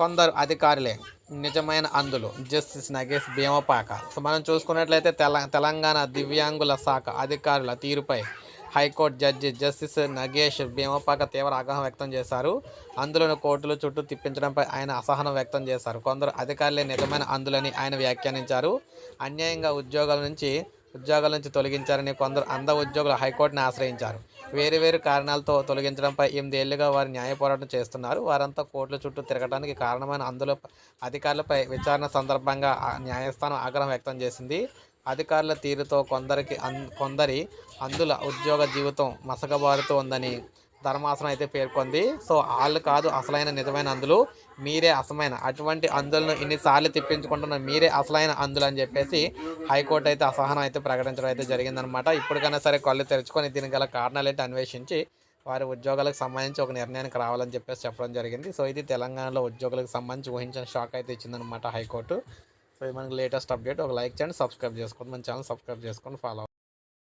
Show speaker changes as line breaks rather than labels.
కొందరు అధికారులే. నిజమైన అందులు. జస్టిస్ నగేష్ భీమపాక. సో మనం చూసుకున్నట్లయితే తెల తెలంగాణ దివ్యాంగుల శాఖ అధికారుల తీరుపై high court judge justice Nagesh Bheemapaka తీవ్ర ఆగ్రహం వ్యక్తం చేశారు. అందులను కోర్టుల చుట్టూ తిప్పించడంపై ఆయన అసహనం వ్యక్తం చేశారు. కొందరు అధికారులే నిజమైన అందులని ఆయన వ్యాఖ్యానించారు. అన్యాయంగా ఉద్యోగాల నుంచి ఉద్యోగాల నుంచి తొలగించారని కొందరు అంధ ఉద్యోగులు హైకోర్టును ఆశ్రయించారు. వేరు వేరు కారణాలతో తొలగించడంపై ఎనిమిదేళ్ళుగా వారు న్యాయ పోరాటం చేస్తున్నారు. వారంతా కోర్టుల చుట్టూ తిరగడానికి కారణమైన అందులో అధికారులపై విచారణ సందర్భంగా న్యాయస్థానం ఆగ్రహం వ్యక్తం చేసింది. అధికారుల తీరుతో కొందరికి కొందరి అందుల ఉద్యోగ జీవితం మసకబారుతూ ఉందని ధర్మాసనం అయితే పేర్కొంది. సో వాళ్ళు కాదు అసలైన నిజమైన అందులు. మీరే అసమైన అటువంటి అందులను ఇన్నిసార్లు తిప్పించుకుంటున్న మీరే అసలైన అందులు అని చెప్పేసి హైకోర్టు అయితే అసహనం అయితే ప్రకటించడం అయితే జరిగిందనమాట. ఇప్పటికైనా సరే కళ్ళు తెరుచుకొని దీనికి గల కారణాలు అయితే అన్వేషించి వారి ఉద్యోగాలకు సంబంధించి ఒక నిర్ణయానికి రావాలని చెప్పేసి చెప్పడం జరిగింది. సో ఇది తెలంగాణలో ఉద్యోగులకు సంబంధించి ఊహించిన షాక్ అయితే ఇచ్చిందనమాట హైకోర్టు. సో ఇది మనకి లేటెస్ట్ అప్డేట్. ఒక లైక్ చేయండి సబ్స్క్రైబ్ చేసుకోండి. మన ఛానల్ సబ్స్క్రైబ్ చేసుకొని ఫాలో